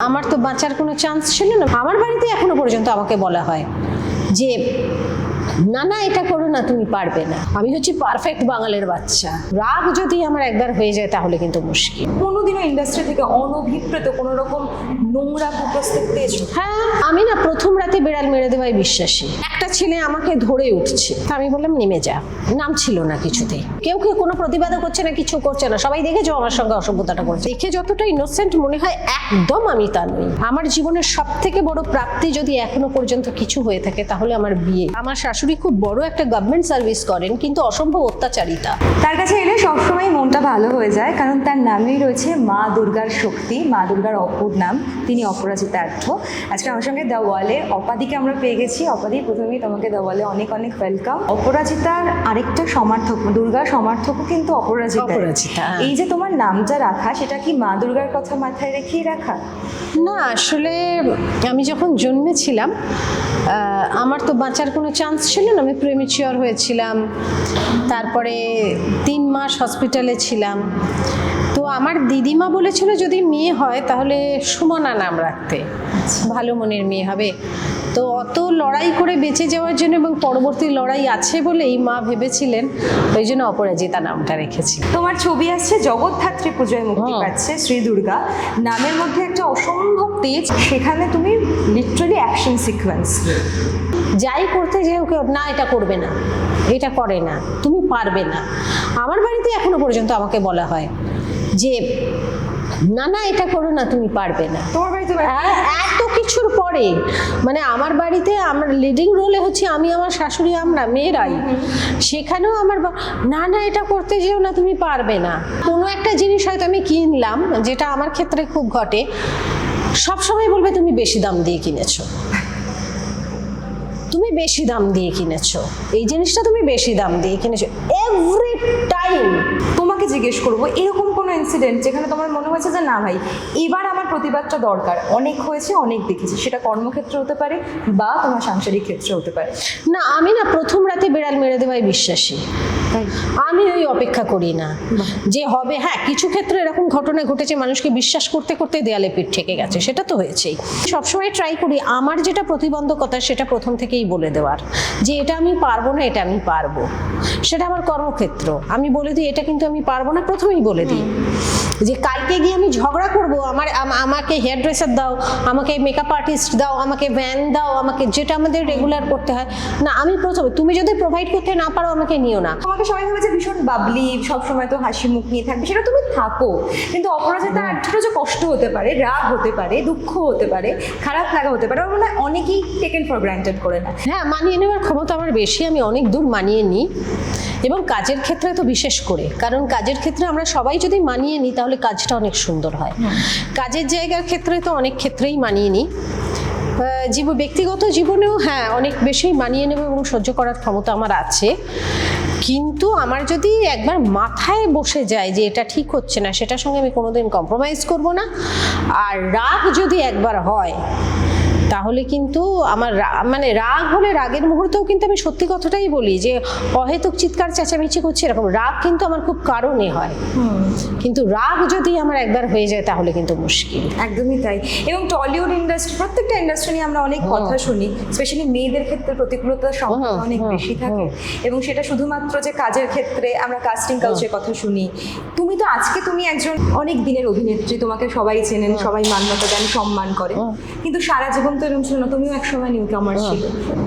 আমার তো বাঁচার কোনো চান্স ছিল না। আমার বাড়িতে এখনও পর্যন্ত আমাকে বলা হয়। যে না না এটা করো না তুমি পারবে না। আমি হচ্ছি পারফেক্ট বাঙালির বাচ্চা। রাগ যদি আমার একবার হয়ে যায় তাহলে কিন্তু মুশকিল। কোনোদিনও ইন্ডাস্ট্রি থেকে অনভিপ্রেত কোনো রকম নোংরা কুপ্রস্তাব পেয়েছ? হ্যাঁ আমি না প্রথম রাতে বিড়াল মেরে দেওয়াই বিশ্বাসী। একটা ছেলে আমাকে ধরে উঠছে। তা আমি বললাম নেমে যা। নাম ছিল না কিছুতেই কেউ কেউ কোনো প্রতিবাদও করছে না কিছু করছে না। সবাই দেখেছ আমার সঙ্গে অসভ্যতাটা করছে। দেখে যতটা ইনোসেন্ট মনে হয় একদম আমি তা নই। আমার জীবনের সব থেকে বড় প্রাপ্তি যদি এখনও পর্যন্ত কিছু হয়ে থাকে তাহলে আমার বিয়ে। আমার শাশুড়ি খুব বড় একটা গভর্নমেন্ট সার্ভিস করেন কিন্তু অসম্ভব অত্যাচারিতা। তার কাছে এলে সবসময় মনটা ভালো হয়ে যায় কারণ তার নামেই রয়েছে মা দুর্গার শক্তি মা দুর্গার অপর নাম তিনি অপরাজিতার্থ আজকে আমার সঙ্গে দেওয়ালে অপাদিকে আমরা পেয়ে গেছি। অপাদি প্রথমেই তোমাকে দেওয়ালে অনেক অনেক ওয়েলকাম অপরাজিতার আরেকটা সমার্থক দুর্গার সমার্থকও কিন্তু অপরাজিতা। অপরাজিতা, হ্যাঁ। এই যে তোমার নামটা রাখা সেটা কি মা দুর্গার কথা মাথায় রেখেই রাখা? না আসলে আমি যখন জন্মেছিলাম আমার তো বাঁচার কোনো চান্স ছিল না আমি প্রেমিচিওর হয়েছিলাম। তারপরে তিন মাস হসপিটালে ছিলাম। তো আমার দিদিমা বলেছিল যদি মেয়ে হয় তাহলে সুমনা নাম রাখতে। ভালো মনের মেয়ে হবে। তো অত লড়াই করে বেঁচে যাওয়ার জন্য এবং পরবর্তী লড়াই আছে বলেই মা ভেবেছিলেন ওই জন্য অপরাজিতা নামটা রেখেছি। তোমার ছবি আসছে জগদ্ধাত্রী পুজোয় মুক্তি পাচ্ছে শ্রী দুর্গা। নামের মধ্যে একটা অসম্ভব তেজ সেখানে তুমি লিটারালি অ্যাকশন সিকোয়েন্স যাই করতে যেও কেউ না এটা করবে না এটা করে না তুমি পারবে না। আমার বাড়িতে এখনও পর্যন্ত আমাকে বলা হয় যে না না এটা করো না তুমি পারবে না। তোমার বাড়িতে এ- এত কিছুর পরে মানে আমার বাড়িতে আমার লিডিং রোলে হচ্ছে আমি আমার শাশুড়ি আমরা মেয়েরাই। সেখানেও আমার না না এটা করতে যেও না তুমি পারবে না। কোনো একটা জিনিস হয়তো আমি কিনলাম যেটা আমার ক্ষেত্রে খুব ঘটে। সবসময় বলবে তুমি বেশি দাম দিয়ে কিনেছো। তুমি বেশি দাম দিয়ে কিনেছো। এই জিনিসটা তুমি বেশি দাম দিয়ে কিনেছো। এভরি টাইম তোমাকে জিজ্ঞেস করব, এরকম কোনো ইনসিডেন্ট যেখানে তোমার মনে হয়েছে যে, না ভাই, এবার প্রতিবাদটা দরকার। অনেক হয়েছে অনেক দেখেছি। সেটা কর্মক্ষেত্রে হতে পারে বা তোমার সাংসারিক ক্ষেত্রে হতে পারে। না আমি না প্রথম রাতে বিড়াল মেরে দেওয়াই বিশ্বাসী। আমি ওই অপেক্ষা করি না। যে হবে হ্যাঁ কিছু ক্ষেত্রে এরকম ঘটনা ঘটেছে মানুষকে বিশ্বাস করতে করতে দেয়ালে পিঠ ঠেকে গেছে। সেটা তো হয়েছেই। সবসময় ট্রাই করি আমার যেটা প্রতিবন্ধকতা সেটা প্রথম থেকেই বলে দেওয়ার। যে এটা আমি পারব না এটা আমি পারব। সেটা আমার কর্মক্ষেত্র। আমি বলে দিই এটা কিন্তু আমি পারব না প্রথমেই বলে দিই। যে কালকে গিয়ে আমি ঝগড়া করব আমার আমাকে হেয়ার ড্রেসার দাও আমাকে মেকআপ আর্টিস্ট দাও আমাকে ভ্যান দাও আমাকে যেটা আমাদের রেগুলার করতে হয়। না আমি প্রথমে তুমি যদি প্রোভাইড করতে না পারো আমাকে নিও না। তোমাকে সবাই ভেবেছে ভীষণ বাবলি সবসময় তো হাসি মুখ নিয়ে থাকবে সেটা তুমি থাকো। কিন্তু অপরাজিতা আর্থটা যে কষ্ট হতে পারে রাগ হতে পারে দুঃখ হতে পারে খারাপ লাগা হতে পারে মনে অনেকেই টেকেন ফর গ্রান্টেড করে না। হ্যাঁ মানিয়ে নেওয়ার ক্ষমতা আমার বেশি আমি অনেক দূর মানিয়ে নিই। এবং কাজের ক্ষেত্রে তো বিশেষ করে কারণ কাজের ক্ষেত্রে আমরা সবাই যদি মানিয়ে নিই তাহলে কাজটা অনেক সুন্দর হয়। কাজের জায়গার ক্ষেত্রে তো অনেক ক্ষেত্রেই মানিয়ে নিই। জীব ব্যক্তিগত জীবনেও হ্যাঁ অনেক বেশি মানিয়ে নেব এবং সহ্য করার ক্ষমতা আমার আছে। কিন্তু আমার যদি একবার মাথায় বসে যায় যে এটা ঠিক হচ্ছে না সেটার সঙ্গে আমি কোনোদিন কম্প্রোমাইজ করব না। আর রাগ যদি একবার হয় তাহলে কিন্তু আমার মানে রাগ হলে রাগের মুহূর্তেও কিন্তু আমি সত্যি কথাটাই বলি যে অহেতুক চিৎকার চেঁচামেচি করছি এরকম রাগ কিন্তু আমার খুব কারণে হয়। কিন্তু রাগ যদি আমার একবার হয়ে যায় তাহলে কিন্তু মুশকিল। একদমই তাই। এবং টলিউড ইন্ডাস্ট্রি প্রত্যেকটা ইন্ডাস্ট্রি নিয়ে আমরা অনেক কথা শুনি স্পেশালি মেয়েদের ক্ষেত্রে প্রতিকূলতার হুম, অনেক বেশি থাকে। এবং সেটা শুধুমাত্র যে কাজের ক্ষেত্রে আমরা কাস্টিং কাউচের কথা শুনি। তুমি তো আজকে তুমি একজন অনেক দিনের অভিনেত্রী তোমাকে সবাই চেনেন সবাই মান্যতা দেন সম্মান করে কিন্তু সারা জীবন তো এরকম ছিল না তুমিও একসময় নিউ কামার ছিল।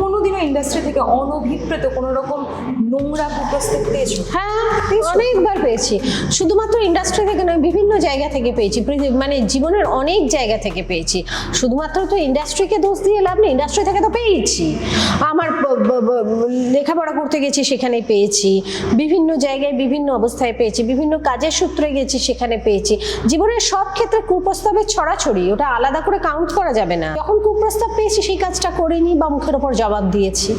কোনোদিনও ইন্ডাস্ট্রি থেকে অনভিপ্রেত কোনো রকম নোংরা কুপ্রস্তাব পেয়েছ? হ্যাঁ অনেকবার পেয়েছি। শুধুমাত্র ইন্ডাস্ট্রি থেকে নয় বিভিন্ন জায়গা থেকে পেয়েছি। মানে জীবনের অনেক জায়গা থেকে পেয়েছি। শুধুমাত্র তো ইন্ডাস্ট্রিকে দোষ দিয়ে লাভ নেই ইন্ডাস্ট্রি থেকে তো পেয়েছি। আমার লেখাপড়া করতে গেছি সেখানে পেয়েছি। বিভিন্ন জায়গায় বিভিন্ন অবস্থায় পেয়েছি। বিভিন্ন কাজের সূত্রে গেছি সেখানে পেয়েছি। জীবনের সব ক্ষেত্রে কুপ্রস্তাবের ছড়াছড়ি ওটা আলাদা করে কাউন্ট করা যাবে না। যখন কুপ্রস্তাব পেয়েছি সেই কাজটা করিনি বা মুখের ওপর জবাব দিয়েছি।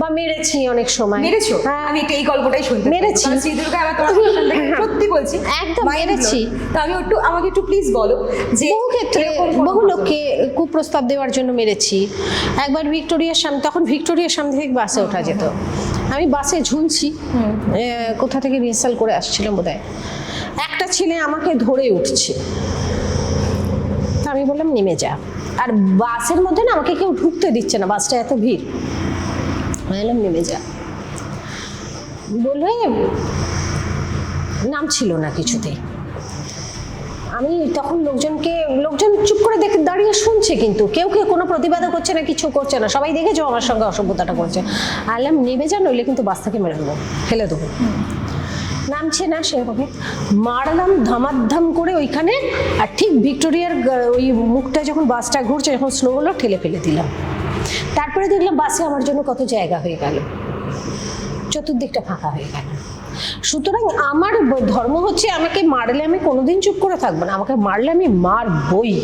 বা মেরেছি অনেক সময়। মেরেছো? হ্যাঁ। আমি এই গল্পটাই শুনতে মেরেছি। শ্রী দুর্গা আমার তোমার অনুষ্ঠান সত্যি বলছি একদম মেরেছি। তো আমি একটু আমাকে একটু প্লিজ বলো যে বহু ক্ষেত্রে বহু লোককে কুপ্রস্তাব দেওয়ার জন্য মেরেছি। একবার ভিক্টোরিয়ার সামনে তখন ভিক্টোরিয়ার সামনে থেকে বাসে ওঠা যেত। আমি বাসে ঝুলছি। কোথা থেকে রিহার্সাল করে আসছিলাম বোধহয়। একটা ছেলে আমাকে ধরে উঠছে। তা আমি আমি বললাম নেমে যা। আর বাসের মধ্যে না আমাকে কেউ ঢুকতে দিচ্ছে না। বাসটা এত ভিড়। আমি বললাম নেমে যা। বলে নাম ছিল না কিছুতেই আমি তখন লোকজনকে, লোকজন চুপ করে দেখে দাঁড়িয়ে শুনছে কিন্তু। কেউ কেউ কোনো প্রতিবাদও করছে না, কিছু করছে না। সবাই দেখেছ আমার সঙ্গে অসভ্যতাটা করছে। আলাম নেবে যা নইলে কিন্তু বাস থেকে মেরে দেবো, ফেলে দেবো। নামছে না সেভাবে। মারলাম, ধামাধাম করে ওইখানে, আর ঠিক ভিক্টোরিয়ার ওই মুখটা যখন বাসটা ঘুরছে যখন স্লো হলো, ঠেলে ফেলে দিলাম। তারপরে দেখলাম বাসে আমার জন্য কত জায়গা হয়ে গেল। চতুর্দিকটা ফাঁকা হয়ে গেল। সুতরাং আমার ধর্ম হচ্ছে আমাকে মারলে আমি কোনোদিন চুপ করে থাকব না আমাকে মারলে আমি মারবই।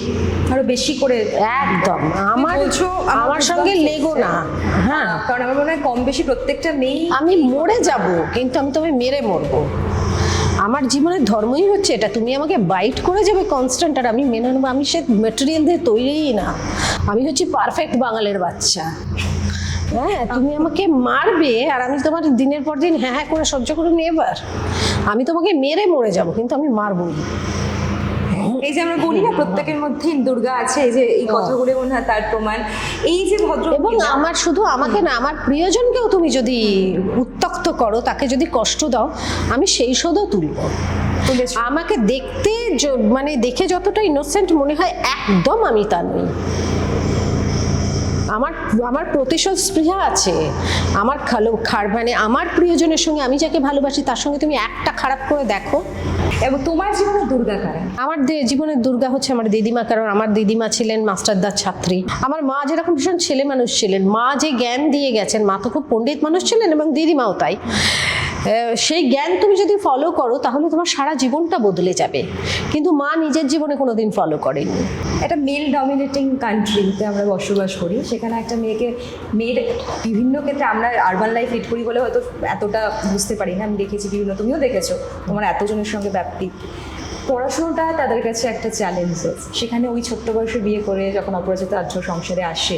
আরও বেশি করে একদম। আমার আমার সঙ্গে লেগো না। হ্যাঁ। কারণ আমার মনে হয় কম বেশি প্রত্যেকটা মেয়েই আমি মরে যাব কিন্তু আমি তবে মেরে মরবো। আমার জীবনের ধর্মই হচ্ছে এটা। তুমি আমাকে বাইট করে যাবে কনস্ট্যান্ট আর আমি মেনে নেব। আমি সে মেটেরিয়াল দিয়ে তৈরিই না। আমি হচ্ছি পারফেক্ট বাঙালির বাচ্চা। হ্যাঁ তুমি আমাকে মারবে আর আমি তোমার দিনের পর দিন হ্যাঁ হ্যাঁ করে সহ্য করে নিয়ে এবার। আমি তোমাকে মেরে মরে যাব কিন্তু আমি মারবই এই যে আমরা বলি না প্রত্যেকের মধ্যেই দুর্গা আছে এই যে এই কথাগুলো মনে হয় তার প্রমাণ। এই যে ভদ্র এবং আমার শুধু আমাকে না আমার প্রিয়জনকেও তুমি যদি উত্তক্ত করো তাকে যদি কষ্ট দাও আমি সেই শোধও তুলবো। আমাকে দেখতে মানে দেখে যতটা ইনোসেন্ট মনে হয় একদম আমি তা নই। আমার আমার প্রতিশোধ স্পৃহা আছে। আমার খালো খার মানে আমার প্রিয়জনের সঙ্গে আমি যাকে ভালোবাসি তার সঙ্গে তুমি একটা খারাপ করে দেখো। এবং তোমার জীবনে দুর্গা কারা আমার জীবনের দুর্গা হচ্ছে আমার দিদিমা কারণ আমার দিদিমা ছিলেন মাস্টারদার ছাত্রী। আমার মা যেরকম ভীষণ ছেলে মানুষ ছিলেন মা যে জ্ঞান দিয়ে গেছেন মা তো খুব পণ্ডিত মানুষ ছিলেন এবং দিদিমাও তাই। সেই জ্ঞান তুমি যদি ফলো করো, তাহলে তোমার সারা জীবনটা বদলে যাবে। কিন্তু মা নিজের জীবনে কোনোদিন ফলো করেনি। একটা মেল ডমিনেটিং কান্ট্রিতে আমরা বসবাস করি, সেখানে একটা মেয়েকে, মেয়ের বিভিন্ন ক্ষেত্রে আমরা আরবান লাইফ লিড করি বলে হয়তো এতটা বুঝতে পারি না, আমি দেখেছি বিভিন্ন, তুমিও দেখেছ, তোমার এতজনের সঙ্গে ব্যাপ্তি পড়াশোনাটা তাদের কাছে একটা চ্যালেঞ্জ সেখানে ওই ছোট্ট বয়সে বিয়ে করে যখন অপরাজিত আর্য সংসারে আসে,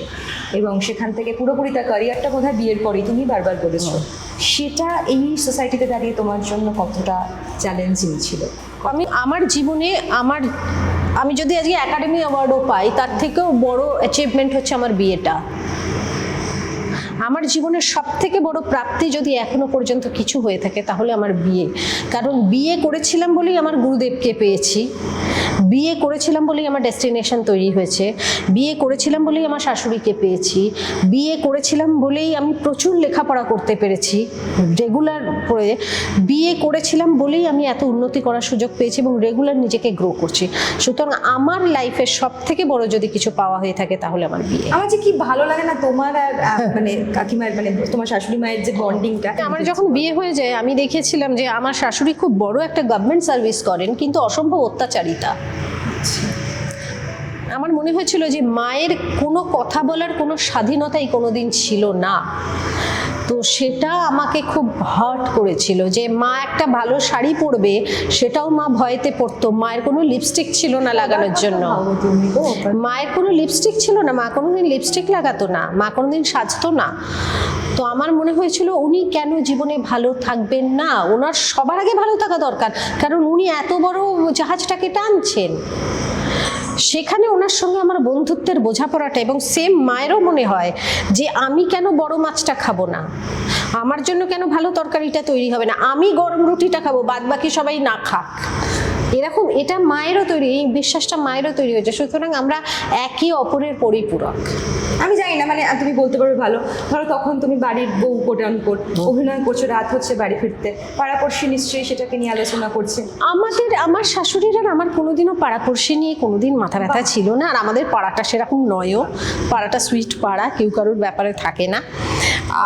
এবং সেখান থেকে পুরোপুরি তার ক্যারিয়ারটা বোধহয় বিয়ের পরেই তুমি বারবার বলেছ। সেটা এই সোসাইটিতে দাঁড়িয়ে তোমার জন্য কতটা চ্যালেঞ্জিং ছিল? আমি আমার জীবনে আমার, আমি যদি আজকে একাডেমি অ্যাওয়ার্ডও পাই, তার থেকেও বড় অ্যাচিভমেন্ট হচ্ছে আমার বিয়েটা। আমার জীবনের সব থেকে বড় প্রাপ্তি যদি এখনও পর্যন্ত কিছু হয়ে থাকে, তাহলে আমার বিয়ে। কারণ বিয়ে করেছিলাম বলেই আমার গুরুদেবকে পেয়েছি। বিয়ে করেছিলাম বলেই আমার ডেস্টিনেশন তৈরি হয়েছে। বিয়ে করেছিলাম বলেই আমার শাশুড়িকে পেয়েছি। বিয়ে করেছিলাম বলেই আমি প্রচুর লেখাপড়া করতে পেরেছি রেগুলার করে। বিয়ে করেছিলাম বলেই আমি এত উন্নতি করার সুযোগ পেয়েছি এবং রেগুলার নিজেকে গ্রো করছি। সুতরাং আমার লাইফের সব থেকে বড় যদি কিছু পাওয়া হয়ে থাকে তাহলে আমার বিয়ে। আমার যে কি ভালো লাগে না তোমার আর মানে কাকিমার মানে তোমার শাশুড়ি মায়ের যে বন্ডিংটা আমার যখন বিয়ে হয়ে যায় আমি দেখেছিলাম যে আমার শাশুড়ি খুব বড় একটা গভর্নমেন্ট সার্ভিস করেন কিন্তু অসম্ভব অত্যাচারিতা। যাচ্ছি আমার মনে হয়েছিল যে মায়ের কোনো কথা বলার কোনো স্বাধীনতাই কোনোদিন ছিল না। তো সেটা আমাকে খুব হার্ট করেছিল যে মা একটা ভালো শাড়ি পরবে সেটাও মা ভয়েতে পরতো। মায়ের কোনো লিপস্টিক ছিল না লাগানোর জন্য। মায়ের কোনো লিপস্টিক ছিল না মা কোনোদিন লিপস্টিক লাগাতো না মা কোনোদিন সাজতো না। তো আমার মনে হয়েছিল উনি কেন জীবনে ভালো থাকবেন না? ওনার সবার আগে ভালো থাকা দরকার কারণ উনি এত বড় জাহাজটাকে টানছেন। সেখানে ওনার সঙ্গে আমার বন্ধুত্বের বোঝাপড়াটা এবং সেম মায়েরও মনে হয় যে আমি কেন বড় মাছটা খাব না? আমার জন্য কেন ভালো তরকারিটা তৈরি হবে না? আমি গরম রুটিটা খাব বাদ বাকি সবাই না খাক। এরকম এটা মায়েরও তৈরি এই বিশ্বাসটা মায়েরও তৈরি হয়েছে। সুতরাং আমরা একে অপরের পরিপূরক। আমি জানি না মানে তুমি বলতে পারবে ভালো। ধরো তখন তুমি বাড়ির বউ কোটান কোট অভিনয় করছ রাত হচ্ছে বাড়ি ফিরতে। পাড়াপড়শি নিশ্চয়ই সেটাকে নিয়ে আলোচনা করছে। আমাদের আমার শাশুড়ির আর আমার কোনোদিনও পাড়াপড়শি নিয়ে কোনোদিন মাথা ব্যথা ছিল না। আর আমাদের পাড়াটা সেরকম নয়ও। পাড়াটা সুইট পাড়া কেউ কারোর ব্যাপারে থাকে না।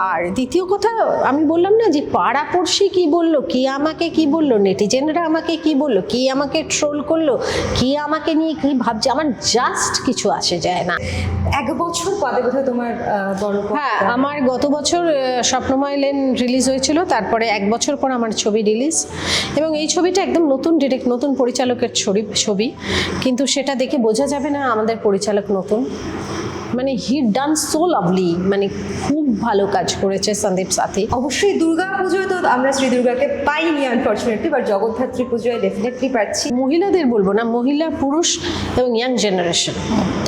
আর দ্বিতীয় কথা আমি বললাম না যে পাড়াপড়শি কি বলল কি আমাকে কি বলল নেটিজেনরা আমাকে কি বলল কি আমাকে ট্রোল করল কি আমাকে নিয়ে কি ভাবছে? আমার জাস্ট কিছু আসে যায় না। এক বছর বাদে বোধহয় তোমার বড় হ্যাঁ আমার গত বছর স্বপ্নময় লেন রিলিজ হয়েছিল তারপরে এক বছর পর আমার ছবি রিলিজ এবং এই ছবিটা একদম নতুন ডিরেক্ট নতুন পরিচালকের ছবি ছবি। কিন্তু সেটা দেখে বোঝা যাবে না আমাদের পরিচালক নতুন। মানে হি ডান সো লাভলি মানে খুব ভালো কাজ করেছে সন্দীপ সাথী। অবশ্যই দুর্গা পুজোয় তো আমরা শ্রী দুর্গাকে পাইনি আনফর্চুনেটলি বাট জগদ্ধাত্রী পুজোয় ডেফিনেটলি পাচ্ছি। মহিলাদের বলব না মহিলা পুরুষ এবং ইয়াং জেনারেশন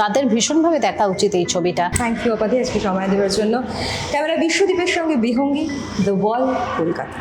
তাদের ভীষণভাবে দেখা উচিত এই ছবিটা। থ্যাংক ইউ অপাধি আজকে সময় দেওয়ার জন্য। ক্যামেরা বিশ্বদীপের সঙ্গে বিহঙ্গী দ্য ওয়াল কলকাতা।